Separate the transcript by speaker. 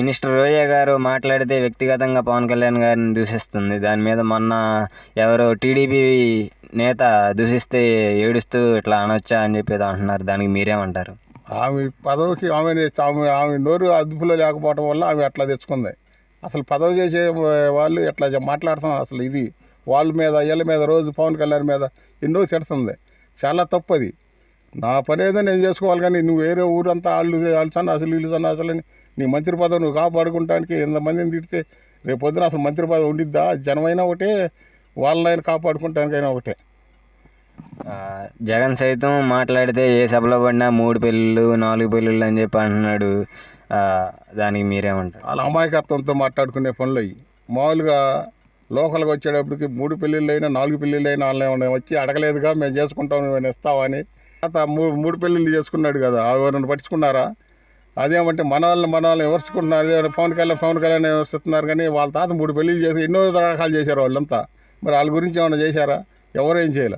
Speaker 1: Minister రోజా గారు మాట్లాడితే వ్యక్తిగతంగా పవన్ కళ్యాణ్ గారిని దూషిస్తుంది. దాని మీద మొన్న ఎవరో టీడీపీ నేత దూషిస్తే ఏడుస్తూ ఇట్లా అనొచ్చా అని చెప్పేది అంటున్నారు. దానికి మీరేమంటారు?
Speaker 2: ఆమె పదవికి ఆమె ఆమె ఆమె నోరు అదుపులో లేకపోవడం వల్ల ఆమె అట్లా తెచ్చుకుంది. అసలు పదవి చేసే వాళ్ళు ఎట్లా మాట్లాడుతాం అసలు ఇది? వాళ్ళ మీద వీళ్ళ మీద రోజు పవన్ కళ్యాణ్ మీద ఎన్నో తిడుతుంది. చాలా తప్పు అది. నా పని ఏదో నేను చేసుకోవాలి కానీ నువ్వు వేరే ఊరంతా వాళ్ళు వాళ్ళు సన్న అసలు వీళ్ళు సన్న అసలు అని నీ మంత్రి పదవి నువ్వు కాపాడుకుంటానికి ఎంతమందిని తిడితే రేపు పొద్దున అసలు మంత్రి పదవి ఉండిద్దా? జనమైనా ఒకటే వాళ్ళని కాపాడుకుంటానికైనా ఒకటే.
Speaker 1: జగన్ సైతం మాట్లాడితే ఏ సభలో పడినా మూడు పెళ్ళిళ్ళు నాలుగు పెళ్ళిళ్ళు అని చెప్పి అంటున్నాడు. దానికి మీరేమంటారు?
Speaker 2: వాళ్ళ అమాయకత్వంతో మాట్లాడుకునే పనులు అయ్యి మామూలుగా లోకల్గా వచ్చేటప్పటికి మూడు పెళ్ళిళ్ళు అయినా నాలుగు పెళ్ళిళ్ళు అయినా వాళ్ళని వచ్చి అడగలేదుగా మేము చేసుకుంటాం నువ్వు ఇస్తావా అని మూడు మూడు పెళ్ళిళ్ళు చేసుకున్నాడు కదా ఎవరైనా పట్టించుకున్నారా? అదేమంటే మన వాళ్ళని మన వాళ్ళని విమర్శించుకుంటున్నారు అదే పవన్ కళ్యాణ్ పవన్ కళ్యాణ్ విమర్శిస్తున్నారు కానీ వాళ్ళ తాత మూడు పెళ్ళిళ్ళు చేసి ఎన్నో రకాలు చేశారు వాళ్ళంతా. మరి వాళ్ళ గురించి ఏమైనా చేశారా? ఎవరేం చేయలే.